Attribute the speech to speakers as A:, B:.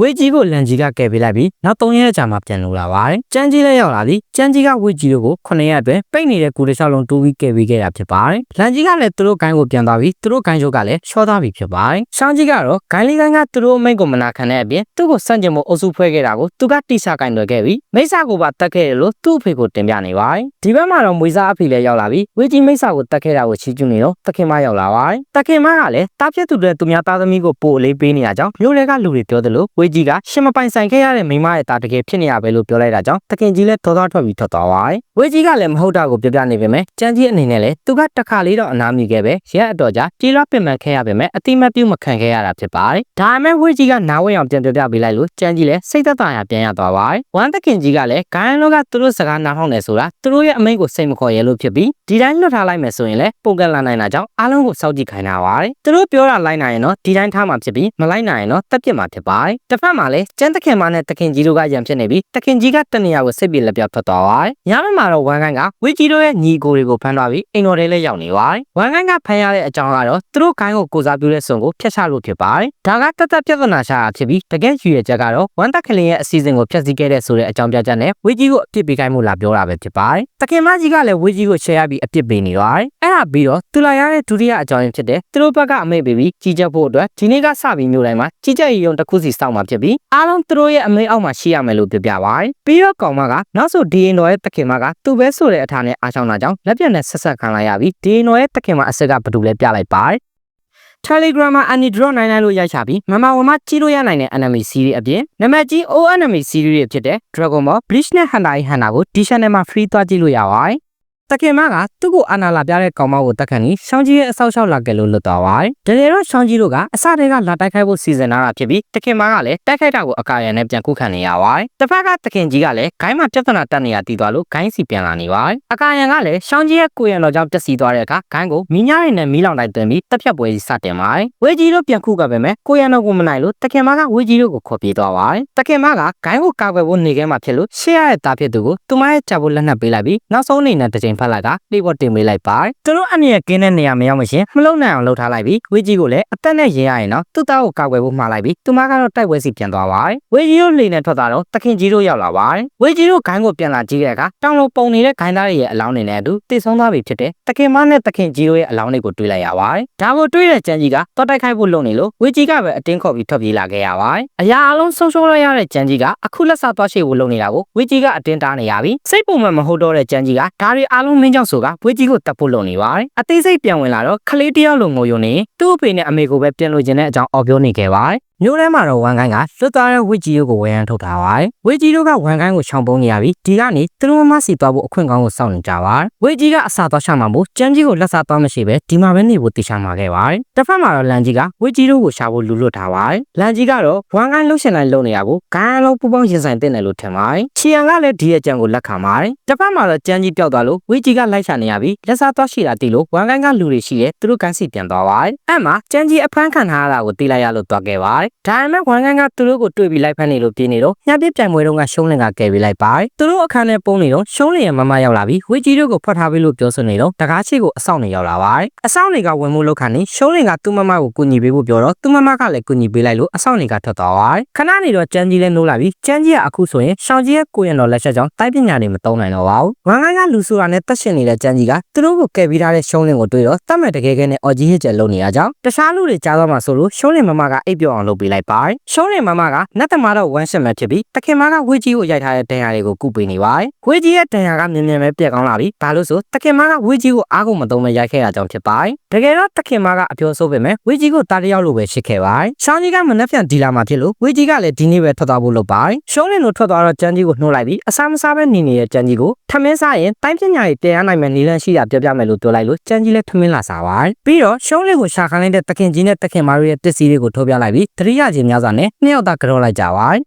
A: ဝေကြီးကိုလန်ကြီးကကယ်ပေးလိုက်ပြီးနောက်3ရက်ကြာမှပြန်လို့လာပါတယ်။ကျန်းကြီးလည်းရောက်လာပြီးကျန်းကြီးကဝေကြီးတို့ကို9ရက်အတွင်းပိတ်နေတဲ့ကူတစ်လျှောက်လုံးတိုးပြီးကယ်ပေးခဲ့တာဖြစ်ပါတယ်။လန်ကြီးကလည်းသူတို့ဂိုင်းကိုပြန်သွားပြီးသူတို့ဂိုင်းချုပ်ကလည်းရှော့သွားပြီဖြစ်ပါတယ်။ရှောင်းကြီးကတော့ဂိုင်းလေးဂိုင်းကသူတို့အမိတ်ကိုမနာခံတဲ့အပြင်သူ့ကိုစန့်ကျင်မှုအုပ်စုဖွဲ့ခဲ့တာကိုသူကတိကျကင်တွယ်ခဲ့ပြီးမိစ္ဆာကိုပါတတ်ခဲ့တယ်လို့သူ့အဖေကိုတင်ပြနေပါတယ်။ဒီဘက်မှာတော့မွေစားအဖေလည်းရောက်လာပြီးဝေကြီးမိစ္ဆာကိုတတ်ခဲ့တာကိုချီးကျူးနေတော့တခင်မရောက်လာပါတယ်။တခင်မကလည်းတားပြက်သူတွေသူများသားသမီးကိုပို့အလေးပေးနေတာကြောင့်မြို့တွေကလူတွေပြောသလိုဝေကြီးကရှင်မပိုင်ဆိုင်ခဲ့ရတဲ့မိန်းမရဲ့တာတကယ်ဖြစ်နေရပဲလို့ပြောလိုက်တာကြောင့်တခင်ကြီးလည်းဒေါသထွက်ပြီးထွက်သွားပါတယ်။ဝေကြီးကလည်းမဟုတ်တာကိုပြောပြနေပေမဲ့ကျန်းကြီးအနေနဲ့လည်းသူကတစ်ခါလေးတော့အနားမိခဲ့ပဲရက်အတော်ကြာကြေးလွှတ်ပင်ပန်းခဲ့ရပေမဲ့အတိမတ်ပြုတ်မခံခဲ့ရတာဖြစ်ပါတယ်။ဒါပေမဲ့ဝေကြီးကနားဝဲအောင်ပြန်ပြောပြပေးလိုက်လို့ကျန်းကြီးလည်းစိတ်သက်သာရာပြန်ရသွားပါတယ်။ဝမ်တခင်ကြီးကလည်းဂိုင်းလောကသူတို့စကားနားထောင်နေဆိုတာသူတို့ရဲ့အမိန့်ကိုစိတ်မခေါ်ရဲလို့ဖြစ်ပြီးဒီတိုင်းလွတ်ထားလိုက်မယ်ဆိုရင်လည်းပုံကန့်လာနိုင်တာကြောင့်အားလုံးကိုစောင့်ကြည့်ခိုင်းတာပါတယ်။သူတို့ပြောတာလိုက်နိုင်ရင်တော့ဒီတိုင်းထားမှာဖြစ်ပြီးမလိုက်နိုင်ရင်တော့တက်ပြစ်မှာဖြစ်ပါတယ်။တစ်ဖက်မှာလည်းကျန်းတခင်မနဲ့တခင်ကြီးတို့ကရံဖြစ်နေပြီးတခင်ကြီးကတနေရာကိုစိတ်ပြေလက်ပြောက်ထွက်သွားပါတယ်။ညဘက်မှာတော့ဝမ်ကိုင်းကဝီကြီးတို့ရဲ့ညီကိုတွေကိုဖမ်းသွားပြီးအိမ်တော်ထဲလည်းရောက်နေပါတယ်။ဝမ်ကိုင်းကဖမ်းရတဲ့အကြောင်းကတော့သူတို့ကိုင်းကိုကိုစားပြုတဲ့စုံကိုဖျက်ချလို့ဖြစ်ပါတယ်။ဒါကတသက်ပြဿနာရှာတာဖြစ်ပြီးတကယ်ရွေရချက်ကတော့ဝမ်တက်ကလင်ရဲ့အစီအစဉ်ကိုဖျက်ဆီးခဲ့တဲ့ဆိုတဲ့အကြောင်းပြချက်နဲ့ဝီကြီးကိုအပြစ်ပေးခိုင်းမှုလာပြောတာပဲဖြစ်ပါတယ်။တခင်မကြီးကလည်းဝီကြီးကိုရှယ်ရပြီးအပြစ်ပေးနေပါတယ်။အဲ့ဒါပြီးတော့သူလာရတဲ့ဒုတိယအကြောင်းရင်းဖြစ်တဲ့သူတို့ဘက်ကအမိတ်ပေးပြီးကြီးကြပ်ဖို့အတွက်ဒီနေ့ကစပြီးမျိုးတိုင်းမှာကြီးကြပ်ရုံတစ်ခုစီစောင့်မှာဖြစ်ပြီးအားလုံးသူတို့ရဲ့အမိတ်အောက်မှာရှိရမယ်လို့ပြောပြပါတယ်။ပြီးတော့ကောင်မကနောက်ဆိုဒီရင်တော်ရဲ့တခင်မကသူ့ပဲဆိုတဲ့အထာနဲ့အားချောင်းတာကြောင့်လက်ပြတ်နဲ့ဆက်ဆက်ခံလိုက်ရပြီးဒီရင်တော်ရဲ့တခင်မအစ်စ်ကဘယ်သူလဲပြလိုက်ပါတယ်။ Telegram မှာ Anidro 99လို့ရိုက်ချပြီးမမဝမကြီးလို့ရနိုင်တဲ့ enemy series အပြင်နံပါတ်ကြီး O enemy series တွေဖြစ်တဲ့ Dragon Ball Bleach နဲ့ Hunter x Hunter ကိုဒီ channel မှာ free သွားကြည့်လို့ရပါတယ်။ တခင်မကသူ့ကိုအာနာလာပြတဲ့ကောင်မကိုတက်ခံပြီးရှောင်းကြီးရဲ့အဆောက်အအုံလာကယ်လို့လွတ်သွားပါတယ်။တကယ်တော့ရှောင်းကြီးတို့ကအစတည်းကလာတိုက်ခိုက်ဖို့စီစဉ်လာတာဖြစ်ပြီးတခင်မကလည်းတိုက်ခိုက်တာကိုအကာရံနဲ့ပြန်ခုခံနေရပါတယ်။တစ်ဖက်ကတခင်ကြီးကလည်းဂိုင်းမှာပြဿနာတက်နေရတည်သွားလို့ဂိုင်းစီပြန်လာနေပါတယ်။အကာရံကလည်းရှောင်းကြီးရဲ့ကိုရံတော်ကြောင့်ပျက်စီးသွားတဲ့အခါဂိုင်းကိုမီးညားရည်နဲ့မီးလောင်တိုက်သွင်းပြီးတက်ဖြတ်ပွဲကြီးစတင်ပါတယ်။ဝေကြီးတို့ပြန်ခုကပဲမဲ့ကိုရံတော်ကိုမနိုင်လို့တခင်မကဝေကြီးတို့ကိုခေါ်ပြေးသွားပါတယ်။တခင်မကဂိုင်းကိုကာကွယ်ဖို့နေခဲ့မှဖြစ်လို့ရှေ့ရတဲ့တာဖြစ်သူကိုသူမရဲ့ချက်ဖို့လက်နက်ပေးလိုက်ပြီးနောက်ဆုံးအနေနဲ့တစ်ချိန်ဖက်လိုက်ကလေပေါ်တင်ပေးလိုက်ပါသူတို့အနေနဲ့ကင်းတဲ့နေရာမရောက်မရှင်မလုံနိုင်အောင်လှုပ်ထားလိုက်ပြီးဝေကြီးကိုလည်းအသက်နဲ့ရင်ရရင်တော့သူ့သားကိုကာကွယ်ဖို့မှားလိုက်ပြီးသူမကတော့တိုက်ပွဲစီပြန်သွားပါတယ်ဝေကြီးတို့လေနဲ့ထွက်သွားတော့တခင်ကြီးတို့ရောက်လာပါတယ်ဝေကြီးတို့ဂိုင်းကိုပြန်လာကြည့်တဲ့အခါတောင်လုံးပုံနေတဲ့ဂိုင်းသားတွေရဲ့အလောင်းတွေနဲ့အတူတည်ဆုံးသွားပြီဖြစ်တဲ့တခင်မနဲ့တခင်ကြီးတို့ရဲ့အလောင်းတွေကိုတွေ့လိုက်ရပါတယ်ဒါကိုတွေ့တဲ့ကျန်းကြီးကတော့တိုက်ခိုက်ဖို့လုပ်နေလို့ဝေကြီးကပဲအတင်းခေါ်ပြီးထွက်ပြေးလာခဲ့ရပါတယ်အရာအလုံးဆုံးရှုံးရရတဲ့ကျန်းကြီးကအခုလက်စားသွားရှိဖို့လုပ်နေတာကိုဝေကြီးကအတင်းတားနေရပြီစိတ်ပုံမှန်မဟုတ်တော့တဲ့ကျန်းကြီးကဒါတွေအလုံးမင်းကြောင့်ဆိုကဝေကြီးကိုတပ်ဖို့လုပ်နေပါတယ်အသေးစိတ်ပြန်ဝင်လာတော့ခလေးတယောက်လိုငိုယုံနေသူ့အဖေနဲ့အမေကိုပဲပြန်လို့ခြင်းတဲ့အကြောင်းအော်ပြောနေခဲ့ပါတယ်မျိုးထဲမှာတော့ဝန်ကိုင်းကလွတ်သွားတဲ့ဝစ်ကြီးတို့ကိုဝယ်ရန်ထုတ်ထားပါတယ်။ဝစ်ကြီးတို့ကဝန်ကိုင်းကိုချောင်ပုံးနေရပြီးဒီကနေသူတို့မမစီသွားဖို့အခွင့်ကောင်းကိုစောင့်နေကြပါတယ်။ဝစ်ကြီးကအစာသွားချမှာမို့ကျန်းကြီးကိုလက်စားသွားမရှိပဲဒီမှာပဲနေဖို့တေချာမှာခဲ့ပါတယ်။တစ်ဖက်မှာတော့လန်ကြီးကဝစ်ကြီးတို့ကိုရှာဖို့လူလွတ်ထားပါတယ်။လန်ကြီးကတော့ဝန်ကိုင်းလှုပ်ရှင်လိုက်လုပ်နေရကိုဂိုင်းလုံးပူပေါင်းရင်ဆိုင်တင်တယ်လို့ထင်ပါတယ်။ချီယန်ကလည်းဒီရဲ့ကြံကိုလက်ခံပါတယ်။တစ်ဖက်မှာတော့ကျန်းကြီးပျောက်သွားလို့ဝစ်ကြီးကလိုက်ရှာနေရပြီးလက်စားသွားရှိတာတီးလို့ဝန်ကိုင်းကလူတွေရှိတယ်သူတို့ကန်းစီပြန်သွားပါတယ်။အဲ့မှာကျန်းကြီးအဖမ်းခံထားရတာကိုသိလိုက်ရလို့သွားခဲ့ပါတယ်။ဒါပေမဲ့ဝန်ကိုင်းကသူတို့ကိုတွေ့ပြီးလိုက်ဖမ်းနေလို့ပြင်းနေတော့ညပြပြိုင်ပွဲတုန်းကရှုံးလင်ကကယ်ပေးလိုက်ပါတယ်။သူတို့အခန်းထဲပုံနေတော့ရှုံးလင်ရဲ့မမရောက်လာပြီးဝေကြီးတို့ကိုဖွက်ထားပေးလို့ပြောဆိုနေတော့တကားချစ်ကိုအဆောင်နေရောက်လာပါတယ်။အဆောင်တွေကဝင်မှုလောက်ခါနေရှုံးလင်ကသူ့မမကိုကူညီပေးဖို့ပြောတော့သူ့မမကလည်းကူညီပေးလိုက်လို့အဆောင်တွေကထွက်သွားပါတယ်။ခဏနေတော့ကျန်းကြီးလည်းနိုးလာပြီးကျန်းကြီးကအခုဆိုရင်ရှောင်းကြီးရဲ့ကိုရင်တော်လက်ချက်ကြောင့်တိုက်ပညာတွေမတုံးနိုင်တော့ပါဘူး။ဝန်ကိုင်းကလူဆိုတာနဲ့တက်ရှင်နေတဲ့ကျန်းကြီးကသူတို့ကိုကယ်ပေးထားတဲ့ရှုံးလင်ကိုတွေ့တော့တတ်မဲ့တကယ်ကဲနဲ့အော်ကြီးဟစ်ကျက်လုံနေရကြောင်းတခြားလူတွေကြားသွားမှဆိုလို့ရှုံးလင်မမကအိပ်ပျော်အောင်လုပ်ပေးလိုက်ပါတယ်။ရှုံးလင်မမကနတ်သမားတော့ဝမ်းရှက်မဲ့ဖြစ်ပြီးတခင်မကဝေကြီးကိုရိုက်ထားတဲ့တန်ရာတွေကိုကုပေးနေပါတယ်။ဝေကြီးရဲ့တန်ရာကမြင်မြင်ပဲပြက်ကောင်းလာပြီးဘာလို့ဆိုတခင်မကဝေကြီးကိုအားကိုမသုံးမရိုက်ခဲ့တာကြောင့်ဖြစ်ပါတယ်။တကယ်တော့တခင်မကအပြောဆိုပေမဲ့ဝေကြီးကိုတားတယောက်လိုပဲရှစ်ခဲ့ပါတယ်။ရှောင်းကြီးကမနှက်ပြန်ဒီလာမှာဖြစ်လို့ဝေကြီးကလည်းဒီနေ့ပဲထွက်သွားဖို့လုပ်ပါတယ်။ရှုံးလင်တို့ထွက်သွားတော့ကျန်းကြီးကိုနှိုးလိုက်ပြီးအစားမစားပဲနေနေတဲ့ကျန်းကြီးကိုထမင်းစားရင်တိုင်းပညာရေးပြန်ရနိုင်မယ်နီလန်းရှိတာပြောပြမယ်လို့ပြောလိုက်လို့ကျန်းကြီးလည်းထမင်းလာစားပါတယ်။ပြီးတော့ရှုံးလင်ကိုရှာခိုင်းလိုက်တဲ့တခင်ကြီးနဲ့တခင်မတို့ရဲ့ပစ္စည်းတွေကိုထုတ်ပြလိုက်ပြီးတတိယချင်းများစွာနဲ့နှစ်ယောက်သားကြောလိုက်ကြပါတယ်